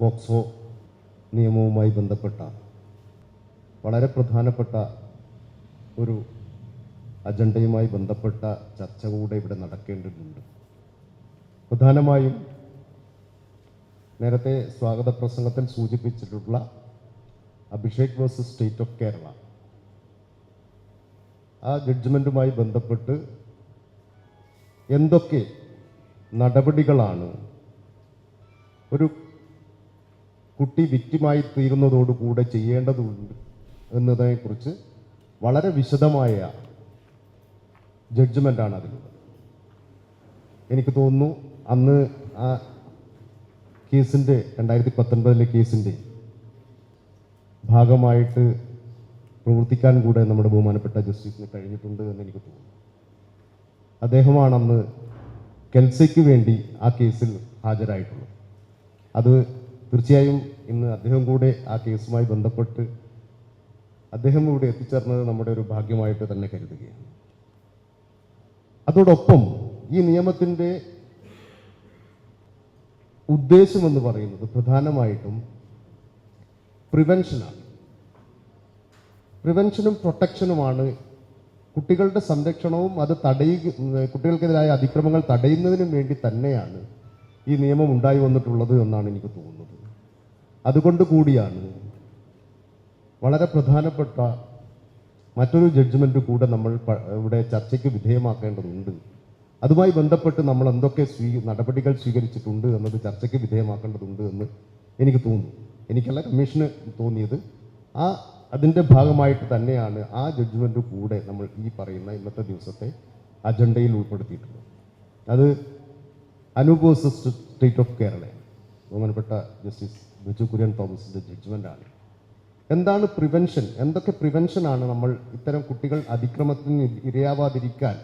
POCSO നിയമവുമായി ബന്ധപ്പെട്ട വളരെ പ്രധാനപ്പെട്ട ഒരു അജണ്ടയുമായി ബന്ധപ്പെട്ട ചർച്ച കൂടെ ഇവിടെ നടക്കേണ്ടതുണ്ട്. പ്രധാനമായും നേരത്തെ സ്വാഗത പ്രസംഗത്തിൽ സൂചിപ്പിച്ചിട്ടുള്ള Abhishek versus state of Kerala. ആ ജഡ്ജ്മെന്റുമായി ബന്ധപ്പെട്ട് എന്തൊക്കെ നടപടികളാണ് ഒരു കുട്ടി വിക്റ്റിമായി തീരുന്നതോടുകൂടെ ചെയ്യേണ്ടതുണ്ട് എന്നതിനെക്കുറിച്ച് വളരെ വിശദമായ ജഡ്ജ്മെന്റാണ് അതിലുള്ളത്. എനിക്ക് തോന്നുന്നു അന്ന് ആ കേസിന്റെ രണ്ടായിരത്തി പത്തൊൻപതിലെ കേസിന്റെ ഭാഗമായിട്ട് പ്രവർത്തിക്കാൻ കൂടെ നമ്മുടെ ബഹുമാനപ്പെട്ട ജസ്റ്റിസിന് കഴിഞ്ഞിട്ടുണ്ട് എന്ന് എനിക്ക് തോന്നുന്നു. അദ്ദേഹമാണ് അന്ന് കെൽസയ്ക്ക് വേണ്ടി ആ കേസിൽ ഹാജരായിട്ടുള്ളത്. അത് തീർച്ചയായും ഇന്ന് അദ്ദേഹം കൂടെ ആ കേസുമായി ബന്ധപ്പെട്ട് അദ്ദേഹം ഇവിടെ എത്തിച്ചേർന്നത് നമ്മുടെ ഒരു ഭാഗ്യമായിട്ട് തന്നെ കരുതുകയാണ്. അതോടൊപ്പം ഈ നിയമത്തിന്റെ ഉദ്ദേശമെന്ന് പറയുന്നത് പ്രധാനമായിട്ടും പ്രിവെൻഷനാണ് പ്രിവെൻഷനും പ്രൊട്ടക്ഷനുമാണ് കുട്ടികളുടെ സംരക്ഷണവും അത് തടയുക കുട്ടികൾക്കെതിരായ അതിക്രമങ്ങൾ തടയുന്നതിനും വേണ്ടി തന്നെയാണ് ഈ നിയമം ഉണ്ടായി വന്നിട്ടുള്ളത് എന്നാണ് എനിക്ക് തോന്നുന്നത്. അതുകൊണ്ട് കൂടിയാണ് വളരെ പ്രധാനപ്പെട്ട മറ്റൊരു ജഡ്ജ്മെന്റ് കൂടെ നമ്മൾ ഇവിടെ ചർച്ചയ്ക്ക് വിധേയമാക്കേണ്ടതുണ്ട്. അതുമായി ബന്ധപ്പെട്ട് നമ്മൾ എന്തൊക്കെ സ്വീ നടപടികൾ സ്വീകരിച്ചിട്ടുണ്ട് എന്നത് ചർച്ചയ്ക്ക് വിധേയമാക്കേണ്ടതുണ്ട് എന്ന് എനിക്ക് തോന്നുന്നു. എനിക്കല്ല കമ്മീഷന് തോന്നിയത്. ആ അതിന്റെ ഭാഗമായിട്ട് തന്നെയാണ് ആ ജഡ്ജ്മെന്റ് കൂടെ നമ്മൾ ഈ പറയുന്ന ഇന്നത്തെ ദിവസത്തെ അജണ്ടയിൽ ഉൾപ്പെടുത്തിയിട്ടുള്ളത്. അത് അനുഭവ സ്റ്റേറ്റ് ഓഫ് കേരള ബഹുമാനപ്പെട്ട ജസ്റ്റിസ് ബിജു കുര്യൻ തോമസിന്റെ ആണ്. എന്താണ് പ്രിവെൻഷൻ എന്തൊക്കെ പ്രിവെൻഷനാണ് നമ്മൾ ഇത്തരം കുട്ടികൾ അതിക്രമത്തിന് ഇരയാവാതിരിക്കാൻ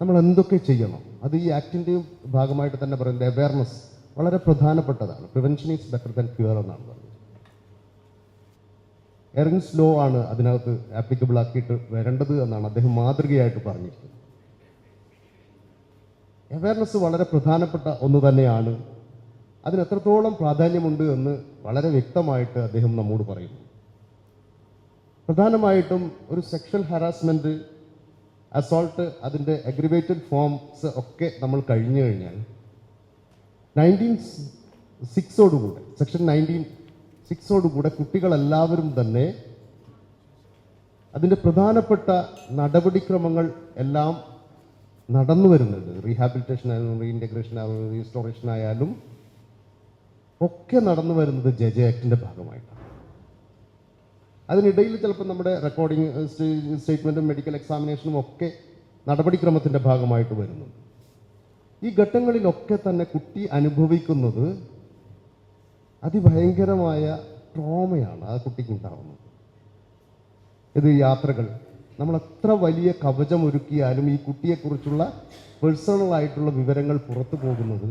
നമ്മൾ എന്തൊക്കെ ചെയ്യണം? അത് ഈ ആക്ടിന്റെയും ഭാഗമായിട്ട് തന്നെ പറയുന്നത് അവയർനെസ് വളരെ പ്രധാനപ്പെട്ടതാണ്. Prevention is better than cure എന്നാണ് പറയുന്നത് എറിൻസ് ലോ ആണ് അതിനകത്ത് ആപ്ലിക്കബിൾ ആക്കിയിട്ട് വരേണ്ടത് എന്നാണ് അദ്ദേഹം മാതൃകയായിട്ട് പറഞ്ഞിരിക്കുന്നത്. അവയർനെസ് വളരെ പ്രധാനപ്പെട്ട ഒന്ന് തന്നെയാണ് അതിന് എത്രത്തോളം പ്രാധാന്യമുണ്ട് എന്ന് വളരെ വ്യക്തമായിട്ട് അദ്ദേഹം നമ്മോട് പറയുന്നു. പ്രധാനമായിട്ടും ഒരു സെക്ഷൽ ഹറാസ്മെന്റ് അസോൾട്ട് അതിന്റെ അഗ്രിവേറ്റഡ് ഫോംസ് ഒക്കെ നമ്മൾ കഴിഞ്ഞു കഴിഞ്ഞാൽ നയന്റീൻ സിക്സോടുകൂടെ സെക്ഷൻ നയന്റീൻ സിക്സോടുകൂടെ കുട്ടികളെല്ലാവരും തന്നെ അതിന്റെ പ്രധാനപ്പെട്ട നടപടിക്രമങ്ങൾ എല്ലാം നടന്നു വരുന്നുണ്ട്. റീഹാബിലിറ്റേഷൻ ആയാലും റീഇന്റഗ്രേഷൻ ആയാലും റീസ്റ്റോറേഷൻ ആയാലും ഒക്കെ നടന്നു വരുന്നത് ജെ ജെ ആക്ടിന്റെ ഭാഗമായിട്ടാണ്. അതിനിടയിൽ ചിലപ്പോൾ നമ്മുടെ റെക്കോർഡിംഗ് സ്റ്റേറ്റ്മെന്റും മെഡിക്കൽ എക്സാമിനേഷനും ഒക്കെ നടപടിക്രമത്തിന്റെ ഭാഗമായിട്ട് വരുന്നു ഈ ഘട്ടങ്ങളിലൊക്കെ തന്നെ കുട്ടി അനുഭവിക്കുന്നത് അതിഭയങ്കരമായ ട്രോമയാണ് ആ കുട്ടിക്ക് ഉണ്ടാകുന്നത് ഇത് യാത്രകൾ. നമ്മൾ എത്ര വലിയ കവചം ഒരുക്കിയാലും ഈ കുട്ടിയെക്കുറിച്ചുള്ള പേഴ്സണൽ ആയിട്ടുള്ള വിവരങ്ങൾ പുറത്തു പോകുന്നത്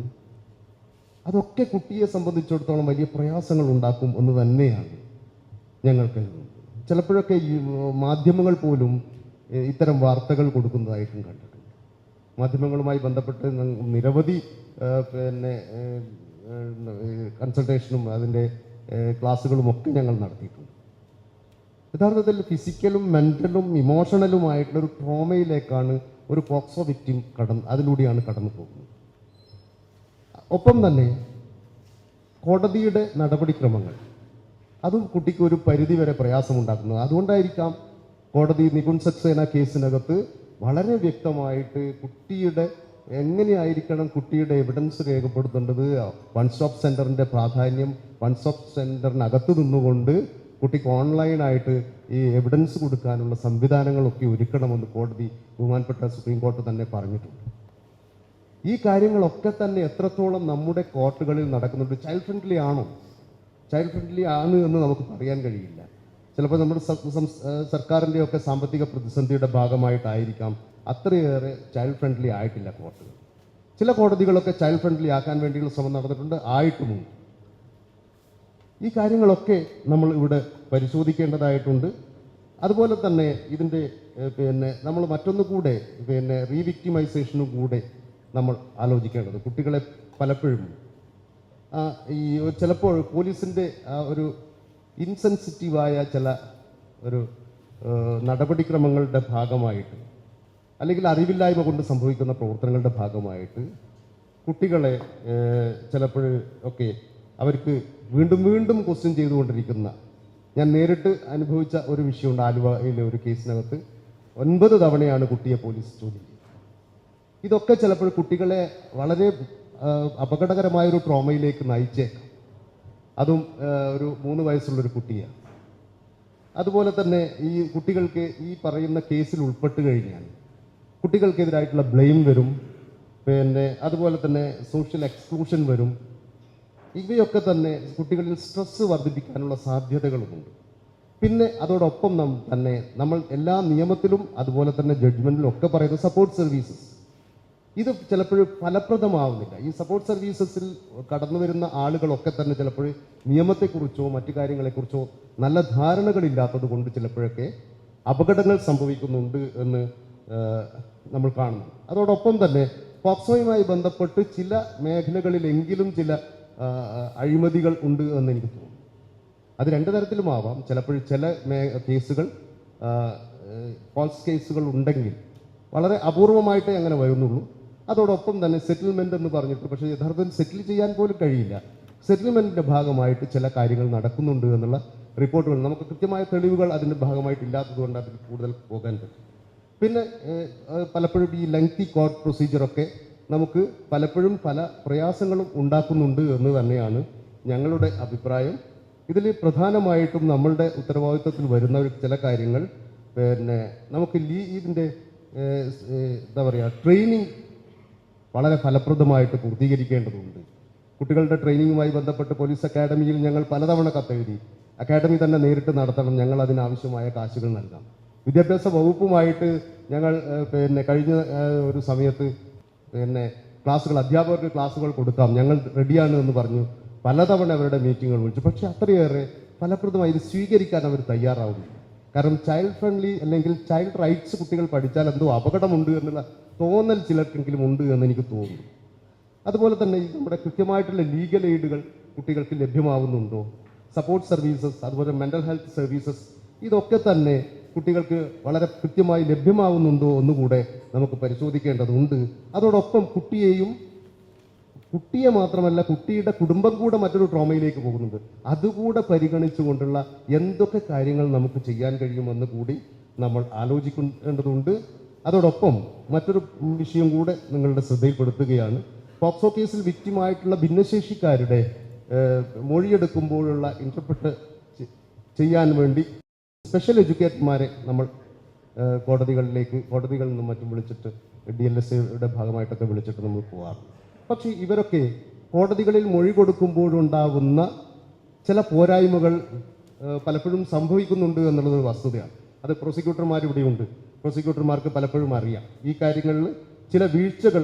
അതൊക്കെ കുട്ടിയെ സംബന്ധിച്ചിടത്തോളം വലിയ പ്രയാസങ്ങൾ ഉണ്ടാക്കും എന്ന് തന്നെയാണ് ഞങ്ങൾ കരുതുന്നത്. ചിലപ്പോഴൊക്കെ ഈ മാധ്യമങ്ങൾ പോലും ഇത്തരം വാർത്തകൾ കൊടുക്കുന്നതായിട്ടും കണ്ടിട്ടുണ്ട്. മാധ്യമങ്ങളുമായി ബന്ധപ്പെട്ട് നിരവധി പിന്നെ കൺസൾട്ടേഷനും അതിന്റെ ക്ലാസ്സുകളും ഒക്കെ ഞങ്ങൾ നടത്തിയിട്ടുണ്ട്. യഥാർത്ഥത്തിൽ ഫിസിക്കലും മെന്റലും ഇമോഷണലുമായിട്ടുള്ള ഒരു ട്രോമയിലേക്കാണ് ഒരു പോക്സോ വിക്റ്റിം കടന്ന് അതിലൂടെയാണ് കടന്നു പോകുന്നത് ഒപ്പം തന്നെ കോടതിയുടെ നടപടിക്രമങ്ങൾ. അതും കുട്ടിക്ക് ഒരു പരിധിവരെ പ്രയാസമുണ്ടാക്കുന്നത്. അതുകൊണ്ടായിരിക്കാം കോടതി നികുൺ സക്സേന കേസിനകത്ത് വളരെ വ്യക്തമായിട്ട് കുട്ടിയുടെ എങ്ങനെയായിരിക്കണം കുട്ടിയുടെ എവിഡൻസ് രേഖപ്പെടുത്തേണ്ടത്? വൺ സ്റ്റോപ്പ് സെന്ററിന്റെ പ്രാധാന്യം വൺ സ്റ്റോപ്പ് സെന്ററിനകത്ത് നിന്നുകൊണ്ട് കുട്ടിക്ക് ഓൺലൈനായിട്ട് ഈ എവിഡൻസ് കൊടുക്കാനുള്ള സംവിധാനങ്ങളൊക്കെ ഒരുക്കണമെന്ന് കോടതി ബഹുമാനപ്പെട്ട സുപ്രീം കോടതി തന്നെ പറഞ്ഞിട്ടുണ്ട്. ഈ കാര്യങ്ങളൊക്കെ തന്നെ എത്രത്തോളം നമ്മുടെ കോർട്ടുകളിൽ നടക്കുന്നുണ്ട്. ചൈൽഡ് ഫ്രണ്ട്ലി ആണോ? ചൈൽഡ് ഫ്രണ്ട്ലി ആണ് എന്ന് നമുക്ക് പറയാൻ കഴിയില്ല. ചിലപ്പോൾ നമ്മുടെ സർക്കാരിന്റെയൊക്കെ സാമ്പത്തിക പ്രതിസന്ധിയുടെ ഭാഗമായിട്ടായിരിക്കാം അത്രയേറെ ചൈൽഡ് ഫ്രണ്ട്ലി ആയിട്ടില്ല കോർട്ടുകൾ ചില കോടതികളൊക്കെ ചൈൽഡ് ഫ്രണ്ട്ലി ആക്കാൻ വേണ്ടിയുള്ള ശ്രമം നടന്നിട്ടുണ്ട് ആയിട്ടുമുണ്ട്. ഈ കാര്യങ്ങളൊക്കെ നമ്മൾ ഇവിടെ പരിശോധിക്കേണ്ടതായിട്ടുണ്ട്. അതുപോലെ തന്നെ ഇതിന്റെ പിന്നെ നമ്മൾ മറ്റൊന്നുകൂടെ പിന്നെ റീവിക്ടിമൈസേഷനും കൂടെ നമ്മൾ ആലോചിക്കേണ്ടത്. കുട്ടികളെ പലപ്പോഴും ഈ ചിലപ്പോൾ പോലീസിന്റെ ഒരു ഇൻസെൻസിറ്റീവായ ചില ഒരു നടപടിക്രമങ്ങളുടെ ഭാഗമായിട്ട് അല്ലെങ്കിൽ അറിവില്ലായ്മ കൊണ്ട് സംഭവിക്കുന്ന പ്രവർത്തനങ്ങളുടെ ഭാഗമായിട്ട് കുട്ടികളെ ചിലപ്പോൾ ഒക്കെ അവർക്ക് വീണ്ടും വീണ്ടും ക്വസ്റ്റ്യൻ ചെയ്തുകൊണ്ടിരിക്കുന്ന ഞാൻ നേരിട്ട് അനുഭവിച്ച ഒരു വിഷയമുണ്ട് ആലുവയിലെ ഒരു കേസിനകത്ത് ഒൻപത് തവണയാണ് കുട്ടിയെ പോലീസ് ചെയ്തത്. ഇതൊക്കെ ചിലപ്പോൾ കുട്ടികളെ വളരെ അപകടകരമായ ഒരു ട്രോമയിലേക്ക് നയിച്ചേക്കാം. അതും ഒരു മൂന്ന് വയസ്സുള്ളൊരു കുട്ടിയാണ്. അതുപോലെ തന്നെ ഈ കുട്ടികൾക്ക് ഈ പറയുന്ന കേസിൽ ഉൾപ്പെട്ട് കഴിഞ്ഞാൽ കുട്ടികൾക്കെതിരായിട്ടുള്ള ബ്ലെയിം വരും. പിന്നെ അതുപോലെ തന്നെ സോഷ്യൽ എക്സ്ക്ലൂഷൻ വരും. ഇവയൊക്കെ തന്നെ കുട്ടികളിൽ സ്ട്രെസ്സ് വർദ്ധിപ്പിക്കാനുള്ള സാധ്യതകളുമുണ്ട്. പിന്നെ അതോടൊപ്പം തന്നെ നമ്മൾ എല്ലാ നിയമത്തിലും അതുപോലെ തന്നെ ജഡ്ജ്മെന്റിലും ഒക്കെ പറയുന്ന സപ്പോർട്ട് സർവീസസ് ഇത് ചിലപ്പോഴും ഫലപ്രദമാവുന്നില്ല. ഈ സപ്പോർട്ട് സർവീസസിൽ കടന്നു വരുന്ന ആളുകളൊക്കെ തന്നെ ചിലപ്പോൾ നിയമത്തെക്കുറിച്ചോ മറ്റു കാര്യങ്ങളെക്കുറിച്ചോ നല്ല ധാരണകളില്ലാത്തത് കൊണ്ട് ചിലപ്പോഴൊക്കെ അപകടങ്ങൾ സംഭവിക്കുന്നുണ്ട് എന്ന് നമ്മൾ കാണുന്നു. അതോടൊപ്പം തന്നെ പോക്സോയുമായി ബന്ധപ്പെട്ട് ചില മേഖലകളിലെങ്കിലും ചില അഴിമതികൾ ഉണ്ട് എന്ന് എനിക്ക് തോന്നുന്നു. അത് രണ്ട് തരത്തിലുമാവാം ചിലപ്പോൾ ചില കേസുകൾ ഫാൾസ് കേസുകൾ ഉണ്ടെങ്കിൽ വളരെ അപൂർവമായിട്ടേ അങ്ങനെ വരുന്നുള്ളൂ. അതോടൊപ്പം തന്നെ സെറ്റിൽമെന്റ് എന്ന് പറഞ്ഞിട്ട് പക്ഷേ യഥാർത്ഥത്തിൽ സെറ്റിൽ ചെയ്യാൻ പോലും കഴിയില്ല. സെറ്റിൽമെന്റിന്റെ ഭാഗമായിട്ട് ചില കാര്യങ്ങൾ നടക്കുന്നുണ്ട് എന്നുള്ള റിപ്പോർട്ടുകൾ നമുക്ക് കൃത്യമായ തെളിവുകൾ അതിന്റെ ഭാഗമായിട്ട് ഇല്ലാത്തതുകൊണ്ട് അതിൽ കൂടുതൽ പോകാൻ പറ്റും. പിന്നെ പലപ്പോഴും ഈ ലെങ്തി കോർട്ട് പ്രൊസീജിയറൊക്കെ നമുക്ക് പലപ്പോഴും പല പ്രയാസങ്ങളും ഉണ്ടാക്കുന്നുണ്ട് എന്ന് തന്നെയാണ് ഞങ്ങളുടെ അഭിപ്രായം. ഇതിൽ പ്രധാനമായിട്ടും നമ്മളുടെ ഉത്തരവാദിത്വത്തിൽ വരുന്ന ചില കാര്യങ്ങൾ പിന്നെ നമുക്ക് ലീ ഇതിന്റെ എന്താ പറയുക ട്രെയിനിങ് വളരെ ഫലപ്രദമായിട്ട് പൂർത്തീകരിക്കേണ്ടതുണ്ട്. കുട്ടികളുടെ ട്രെയിനിങ്ങുമായി ബന്ധപ്പെട്ട് പോലീസ് അക്കാഡമിയിൽ ഞങ്ങൾ പലതവണ കത്തെഴുതി അക്കാഡമി തന്നെ നേരിട്ട് നടത്തണം ഞങ്ങൾ അതിനാവശ്യമായ കാശുകൾ നൽകാം. വിദ്യാഭ്യാസ വകുപ്പുമായിട്ട് ഞങ്ങൾ പിന്നെ കഴിഞ്ഞ ഒരു സമയത്ത് പിന്നെ ക്ലാസ്സുകൾ അധ്യാപകർക്ക് ക്ലാസ്സുകൾ കൊടുക്കാം ഞങ്ങൾ റെഡിയാണ് എന്ന് പറഞ്ഞു പലതവണ അവരുടെ മീറ്റിങ്ങുകൾ വിളിച്ചു. പക്ഷേ അത്രയേറെ ഫലപ്രദമായി ഇത് സ്വീകരിക്കാൻ അവർ തയ്യാറാവുന്നില്ല. കാരണം ചൈൽഡ് ഫ്രണ്ട്ലി അല്ലെങ്കിൽ ചൈൽഡ് റൈറ്റ്സ് കുട്ടികൾ പഠിച്ചാൽ എന്തോ അപകടമുണ്ട് എന്നുള്ള തോന്നൽ ചിലർക്കെങ്കിലും ഉണ്ട് എന്ന് എനിക്ക് തോന്നുന്നു. അതുപോലെ തന്നെ നമ്മുടെ കൃത്യമായിട്ടുള്ള ലീഗൽ എയ്ഡുകൾ കുട്ടികൾക്ക് ലഭ്യമാവുന്നുണ്ടോ? സപ്പോർട്ട് സർവീസസ് അതുപോലെ മെന്റൽ ഹെൽത്ത് സർവീസസ് ഇതൊക്കെ തന്നെ കുട്ടികൾക്ക് വളരെ കൃത്യമായി ലഭ്യമാവുന്നുണ്ടോ എന്നുകൂടെ നമുക്ക് പരിശോധിക്കേണ്ടതുണ്ട്. അതോടൊപ്പം കുട്ടിയെയും കുട്ടിയെ മാത്രമല്ല കുട്ടിയുടെ കുടുംബം കൂടെ മറ്റൊരു ട്രോമയിലേക്ക് പോകുന്നുണ്ട് അതുകൂടെ പരിഗണിച്ചുകൊണ്ടുള്ള എന്തൊക്കെ കാര്യങ്ങൾ നമുക്ക് ചെയ്യാൻ കഴിയുമെന്ന് കൂടി നമ്മൾ ആലോചിക്കേണ്ടതുണ്ട്. അതോടൊപ്പം മറ്റൊരു വിഷയം കൂടെ നിങ്ങളുടെ ശ്രദ്ധയിൽപ്പെടുത്തുകയാണ്. പോക്സോ കേസിൽ വിക്റ്റിമായിട്ടുള്ള ഭിന്നശേഷിക്കാരുടെ മൊഴിയെടുക്കുമ്പോഴുള്ള ഇന്റർപ്രറ്റ് ചെയ്യാൻ വേണ്ടി സ്പെഷ്യൽ എഡ്യൂക്കേറ്റർമാരെ നമ്മൾ കോടതികളിലേക്ക് കോടതികളിൽ നിന്നും മറ്റും വിളിച്ചിട്ട് ഡി എൽ എസ് യുടെ ഭാഗമായിട്ടൊക്കെ വിളിച്ചിട്ട് നമ്മൾ പോകാറുണ്ട് പക്ഷേ ഇവരൊക്കെ കോടതികളിൽ മൊഴി കൊടുക്കുമ്പോഴുണ്ടാകുന്ന ചില പോരായ്മകൾ പലപ്പോഴും സംഭവിക്കുന്നുണ്ട് എന്നുള്ളത് വസ്തുതയാണ്. അത് പ്രോസിക്യൂട്ടർമാർ ഇവിടെയുണ്ട്. പ്രോസിക്യൂട്ടർമാർക്ക് പലപ്പോഴും അറിയാം. ഈ കാര്യങ്ങളിൽ ചില വീഴ്ചകൾ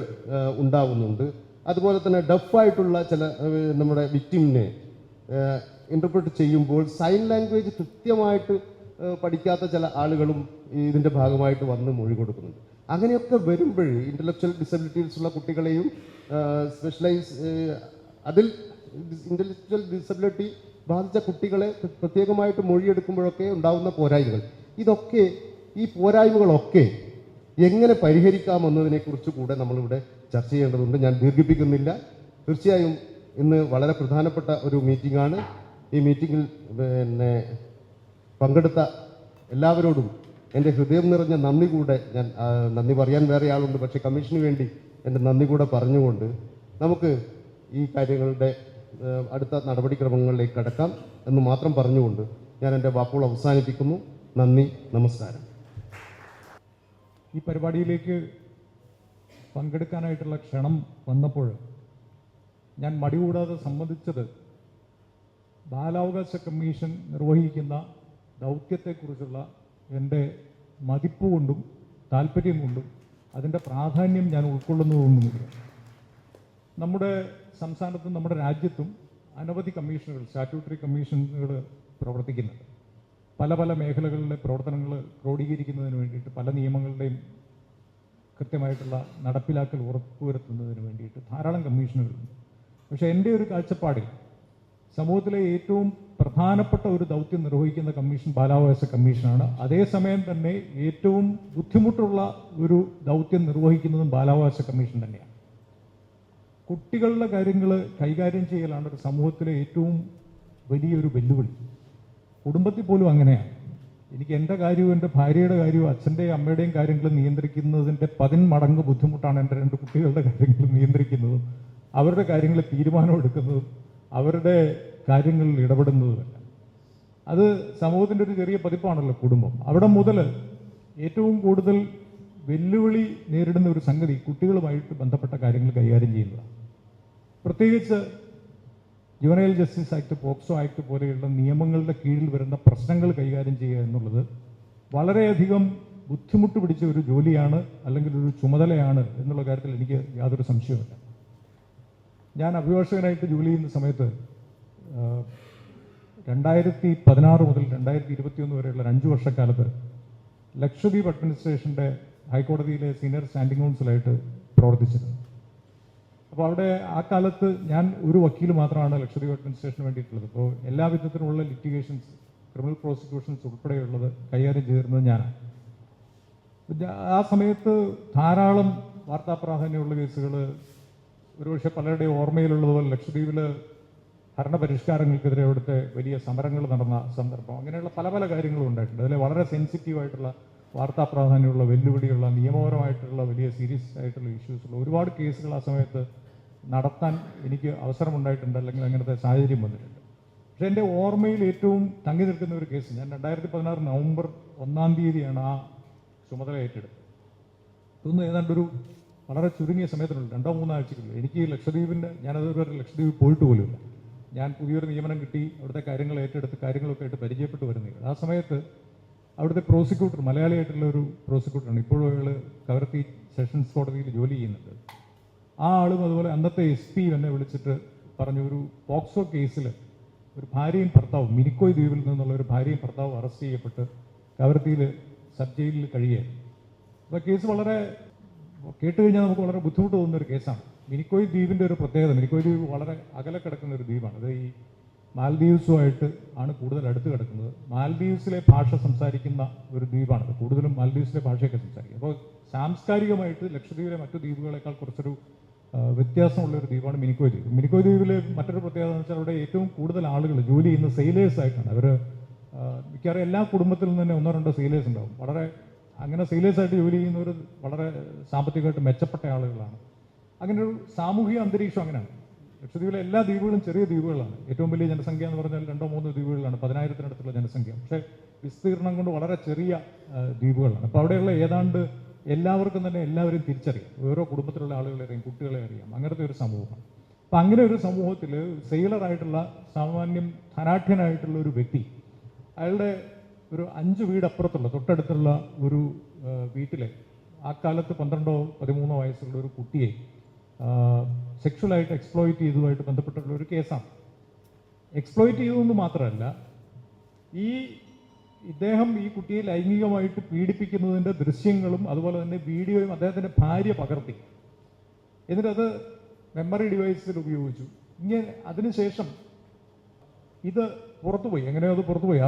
ഉണ്ടാകുന്നുണ്ട് അതുപോലെ തന്നെ ഡഫായിട്ടുള്ള ചില നമ്മുടെ വിക്ടിമിനെ ഇന്റർപ്രറ്റ് ചെയ്യുമ്പോൾ സൈൻ ലാംഗ്വേജ് കൃത്യമായിട്ട് പഠിക്കാത്ത ചില ആളുകളും ഇതിന്റെ ഭാഗമായിട്ട് വന്ന് മൊഴി കൊടുക്കുന്നുണ്ട്. അങ്ങനെയൊക്കെ വരുമ്പോൾ ഇന്റലക്ച്വൽ ഡിസബിലിറ്റീസ് ഉള്ള കുട്ടികളെയും സ്പെഷ്യലൈസ് അതിൽ ഇന്റലക്ച്വൽ ഡിസബിലിറ്റി ബാധിച്ച കുട്ടികളെ പ്ര- പ്രത്യേകമായിട്ട് മൊഴിയെടുക്കുമ്പോഴൊക്കെ ഉണ്ടാകുന്ന പോരായ്മകൾ. ഇതൊക്കെ ഈ പോരായ്മകളൊക്കെ എങ്ങനെ പരിഹരിക്കാമെന്നതിനെക്കുറിച്ച് കൂടെ നമ്മളിവിടെ ചർച്ച ചെയ്യേണ്ടതുണ്ട്. ഞാൻ ദീർഘിപ്പിക്കുന്നില്ല. തീർച്ചയായും ഇന്ന് വളരെ പ്രധാനപ്പെട്ട ഒരു മീറ്റിംഗാണ് ഈ മീറ്റിങ്ങിൽ പിന്നെ പങ്കെടുത്ത എല്ലാവരോടും എന്റെ ഹൃദയം നിറഞ്ഞ നന്ദി കൂടെ ഞാൻ നന്ദി പറയാൻ വേറെ ആളുണ്ട് പക്ഷേ കമ്മീഷന് വേണ്ടി എന്റെ നന്ദി കൂടെ പറഞ്ഞുകൊണ്ട് നമുക്ക് ഈ കാര്യങ്ങളുടെ അടുത്ത നടപടിക്രമങ്ങളിലേക്ക് കടക്കാം എന്ന് മാത്രം പറഞ്ഞുകൊണ്ട് ഞാൻ എന്റെ വാക്കുകൾ അവസാനിപ്പിക്കുന്നു. നന്ദി നമസ്കാരം. ഈ പരിപാടിയിലേക്ക് പങ്കെടുക്കാനായിട്ടുള്ള ക്ഷണം വന്നപ്പോൾ ഞാൻ മടികൂടാതെ സംബന്ധിച്ചത് ബാലാവകാശ കമ്മീഷൻ നിർവഹിക്കുന്ന ദൗത്യത്തെക്കുറിച്ചുള്ള എന്റെ മതിപ്പ് കൊണ്ടും താല്പര്യം കൊണ്ടും അതിന്റെ പ്രാധാന്യം ഞാൻ ഉൾക്കൊള്ളുന്നതുകൊണ്ടുമില്ല നമ്മുടെ സംസ്ഥാനത്തും നമ്മുടെ രാജ്യത്തും അനവധി കമ്മീഷനുകൾ സ്റ്റാറ്റ്യൂട്ടറി കമ്മീഷനുകൾ പ്രവർത്തിക്കുന്നുണ്ട്. പല പല മേഖലകളിലെ പ്രവർത്തനങ്ങൾ ക്രോഡീകരിക്കുന്നതിന് വേണ്ടിയിട്ട് പല നിയമങ്ങളുടെയും കൃത്യമായിട്ടുള്ള നടപ്പിലാക്കൽ ഉറപ്പുവരുത്തുന്നതിന് വേണ്ടിയിട്ട് ധാരാളം കമ്മീഷനുകളുണ്ട്. പക്ഷേ എന്റെ ഒരു കാഴ്ചപ്പാടിൽ സമൂഹത്തിലെ ഏറ്റവും പ്രധാനപ്പെട്ട ഒരു ദൗത്യം നിർവഹിക്കുന്ന കമ്മീഷൻ ബാലാവകാശ കമ്മീഷനാണ്. അതേസമയം തന്നെ ഏറ്റവും ബുദ്ധിമുട്ടുള്ള ഒരു ദൗത്യം നിർവഹിക്കുന്നതും ബാലാവകാശ കമ്മീഷൻ തന്നെയാണ്. കുട്ടികളുടെ കാര്യങ്ങൾ കൈകാര്യം ചെയ്യലാണ് ഒരു സമൂഹത്തിലെ ഏറ്റവും വലിയൊരു വെല്ലുവിളി. കുടുംബത്തിൽ പോലും അങ്ങനെയാണ്. എനിക്ക് എന്റെ കാര്യവും എന്റെ ഭാര്യയുടെ കാര്യവും അച്ഛന്റെയും അമ്മയുടെയും കാര്യങ്ങൾ നിയന്ത്രിക്കുന്നതിന്റെ പതിന്മടങ്ങ് ബുദ്ധിമുട്ടാണ് എന്റെ രണ്ട് കുട്ടികളുടെ കാര്യങ്ങൾ നിയന്ത്രിക്കുന്നതും അവരുടെ കാര്യങ്ങൾ തീരുമാനമെടുക്കുന്നതും അവരുടെ കാര്യങ്ങളിൽ ഇടപെടുന്നതുമല്ല. അത് സമൂഹത്തിന്റെ ഒരു ചെറിയ പതിപ്പാണല്ലോ കുടുംബം. അവിടെ മുതൽ ഏറ്റവും കൂടുതൽ വെല്ലുവിളി നേരിടുന്ന ഒരു സംഗതി കുട്ടികളുമായിട്ട് ബന്ധപ്പെട്ട കാര്യങ്ങൾ കൈകാര്യം ചെയ്യുന്നതാണ്. പ്രത്യേകിച്ച് juvenile justice act POCSO act പോലെയുള്ള നിയമങ്ങളുടെ കീഴിൽ വരുന്ന പ്രശ്നങ്ങൾ കൈകാര്യം ചെയ്യുക എന്നുള്ളത് വളരെയധികം ബുദ്ധിമുട്ട് പിടിച്ച ഒരു ജോലിയാണ് അല്ലെങ്കിൽ ഒരു ചുമതലയാണ് എന്നുള്ള കാര്യത്തിൽ എനിക്ക് യാതൊരു സംശയവുമില്ല. ഞാൻ അഭിഭാഷകനായിട്ട് ജോലി ചെയ്യുന്ന സമയത്ത് രണ്ടായിരത്തി പതിനാറ് മുതൽ രണ്ടായിരത്തി ഇരുപത്തിയൊന്ന് വരെയുള്ള അഞ്ച് വർഷക്കാലത്ത് ലക്ഷദ്വീപ് അഡ്മിനിസ്ട്രേഷന്റെ ഹൈക്കോടതിയിലെ സീനിയർ സ്റ്റാൻഡിംഗ് കൗൺസിലായിട്ട് പ്രവർത്തിച്ചിരുന്നു. അപ്പോൾ അവിടെ ആ കാലത്ത് ഞാൻ ഒരു വക്കീൽ മാത്രമാണ് ലക്ഷദ്വീപ് അഡ്മിനിസ്ട്രേഷന് വേണ്ടിയിട്ടുള്ളത്. അപ്പോൾ എല്ലാ വിധത്തിലുള്ള ലിറ്റിഗേഷൻസ് ക്രിമിനൽ പ്രോസിക്യൂഷൻസ് ഉൾപ്പെടെയുള്ളത് കൈകാര്യം ചെയ്തിരുന്നത് ഞാനാണ്. ആ സമയത്ത് ധാരാളം വാർത്താ പ്രാധാന്യമുള്ള കേസുകൾ ഒരുപക്ഷെ പലരുടെയും ഓർമ്മയിലുള്ളതുപോലെ ലക്ഷദ്വീപിൽ ഭരണപരിഷ്കാരങ്ങൾക്കെതിരെ അവിടുത്തെ വലിയ സമരങ്ങൾ നടന്ന സന്ദർഭം. അങ്ങനെയുള്ള പല പല കാര്യങ്ങളും ഉണ്ടായിട്ടുണ്ട്. അതിൽ വളരെ സെൻസിറ്റീവായിട്ടുള്ള വാർത്താ പ്രാധാന്യമുള്ള വെല്ലുവിളിയുള്ള നിയമപരമായിട്ടുള്ള വലിയ സീരിയസ് ആയിട്ടുള്ള ഇഷ്യൂസുള്ള ഒരുപാട് കേസുകൾ ആ സമയത്ത് നടത്താൻ എനിക്ക് അവസരമുണ്ടായിട്ടുണ്ട്. അല്ലെങ്കിൽ അങ്ങനത്തെ സാഹചര്യം വന്നിട്ടുണ്ട്. പക്ഷെ എന്റെ ഓർമ്മയിൽ ഏറ്റവും തങ്ങി നിൽക്കുന്ന ഒരു കേസ് ഞാൻ രണ്ടായിരത്തി പതിനാറ് നവംബർ ഒന്നാം തീയതിയാണ് ആ ചുമതല ഏറ്റെടുത്തത്. ഇതൊന്നും ഏതാണ്ട് ഒരു വളരെ ചുരുങ്ങിയ സമയത്തിനുള്ളിൽ രണ്ടോ മൂന്നോ എനിക്ക് ലക്ഷദ്വീപിന്റെ ഞാനതൊരു ലക്ഷദ്വീപ് പോയിട്ട് പോലുമില്ല. ഞാൻ പുതിയൊരു നിയമനം കിട്ടി അവിടുത്തെ കാര്യങ്ങൾ ഏറ്റെടുത്ത് കാര്യങ്ങളൊക്കെ ആയിട്ട് പരിചയപ്പെട്ട് വരുന്നത് ആ സമയത്ത് അവിടുത്തെ പ്രോസിക്യൂട്ടർ മലയാളിയായിട്ടുള്ള ഒരു പ്രോസിക്യൂട്ടറാണ്. ഇപ്പോഴും അയാൾ കവർത്തി സെഷൻസ് കോടതിയിൽ ജോലി ചെയ്യുന്നുണ്ട്. ആ ആളും അതുപോലെ അന്നത്തെ എസ് പി എന്നെ വിളിച്ചിട്ട് പറഞ്ഞു ഒരു പോക്സോ കേസിൽ ഒരു ഭാര്യയും ഭർത്താവും മിനിക്കോയ് ദ്വീപിൽ നിന്നുള്ള ഒരു ഭാര്യയും ഭർത്താവും അറസ്റ്റ് ചെയ്യപ്പെട്ട് കവർത്തിയിൽ സബ് ജയിലിൽ കഴിയുകയായിരുന്നു അപ്പോൾ കേസ് വളരെ കേട്ട് കഴിഞ്ഞാൽ നമുക്ക് വളരെ ബുദ്ധിമുട്ട് തോന്നുന്ന ഒരു കേസാണ്. മിനിക്കോയ് ദ്വീപിന്റെ ഒരു പ്രത്യേകത മിനിക്കോയ് ദ്വീപ് വളരെ അകലെ കിടക്കുന്ന ഒരു ദ്വീപാണ്. അത് ഈ മാൽദീവ്സുമായിട്ട് ആണ് കൂടുതൽ അടുത്ത് കിടക്കുന്നത്. മാൽദീവ്സിലെ ഭാഷ സംസാരിക്കുന്ന ഒരു ദ്വീപാണ്. കൂടുതലും മാൽദീവ്സിലെ ഭാഷയൊക്കെ സംസാരിക്കും. അപ്പോൾ സാംസ്കാരികമായിട്ട് ലക്ഷദ്വീപിലെ മറ്റു ദ്വീപുകളെക്കാൾ കുറച്ചൊരു വ്യത്യാസമുള്ള ഒരു ദ്വീപാണ് മിനിക്കോയ് ദ്വീപ്. മിനിക്കോയ് ദ്വീപിലെ മറ്റൊരു പ്രത്യേകത എന്ന് വെച്ചാൽ അവിടെ ഏറ്റവും കൂടുതൽ ആളുകൾ ജോലി ചെയ്യുന്ന സെയിലേഴ്സ് ആയിട്ടാണ്. അവർ മിക്കവാറും എല്ലാ കുടുംബത്തിൽ നിന്ന് തന്നെ ഒന്നോ രണ്ടോ സെയിലേഴ്സ് ഉണ്ടാവും. വളരെ അങ്ങനെ സെയിലേഴ്സ് ആയിട്ട് ജോലി ചെയ്യുന്നവർ വളരെ സാമ്പത്തികമായിട്ട് മെച്ചപ്പെട്ട ആളുകളാണ്. അങ്ങനെ ഒരു സാമൂഹിക അന്തരീക്ഷം അങ്ങനെയാണ്. ലക്ഷദ്വീപിലെ എല്ലാ ദ്വീപുകളും ചെറിയ ദ്വീപുകളാണ്. ഏറ്റവും വലിയ ജനസംഖ്യ എന്ന് പറഞ്ഞാൽ രണ്ടോ മൂന്നോ ദ്വീപുകളാണ് പതിനായിരത്തിനടുത്തുള്ള ജനസംഖ്യ. പക്ഷേ വിസ്തീർണം കൊണ്ട് വളരെ ചെറിയ ദ്വീപുകളാണ്. അപ്പോൾ അവിടെയുള്ള ഏതാണ്ട് എല്ലാവർക്കും തന്നെ എല്ലാവരും തിരിച്ചറിയാം. ഓരോ കുടുംബത്തിലുള്ള ആളുകളെ അറിയാം കുട്ടികളെ അറിയാം. അങ്ങനത്തെ ഒരു സമൂഹമാണ്. അപ്പം അങ്ങനെ ഒരു സമൂഹത്തിൽ സെയിലറായിട്ടുള്ള സാമാന്യം ധനാഠ്യനായിട്ടുള്ള ഒരു വ്യക്തി അയാളുടെ ഒരു അഞ്ച് വീടപ്പുറത്തുള്ള തൊട്ടടുത്തുള്ള ഒരു വീട്ടിലെ ആ കാലത്ത് പന്ത്രണ്ടോ പതിമൂന്നോ വയസ്സുള്ള ഒരു കുട്ടിയെ സെക്ഷുവലായിട്ട് എക്സ്പ്ലോയിറ്റ് ചെയ്തതുമായിട്ട് ബന്ധപ്പെട്ടുള്ള ഒരു കേസാണ്. എക്സ്പ്ലോയിറ്റ് ചെയ്തതെന്ന് മാത്രമല്ല ഈ ഇദ്ദേഹം ഈ കുട്ടിയെ ലൈംഗികമായിട്ട് പീഡിപ്പിക്കുന്നതിന്റെ ദൃശ്യങ്ങളും അതുപോലെ തന്നെ വീഡിയോയും അദ്ദേഹത്തിന്റെ ഭാര്യ പകർത്തി. എന്നിട്ട് അത് മെമ്മറി ഡിവൈസിൽ ഉപയോഗിച്ചു. ഇങ്ങനെ അതിനുശേഷം ഇത് പുറത്തുപോയി. എങ്ങനെയോ അത് പുറത്തുപോയി.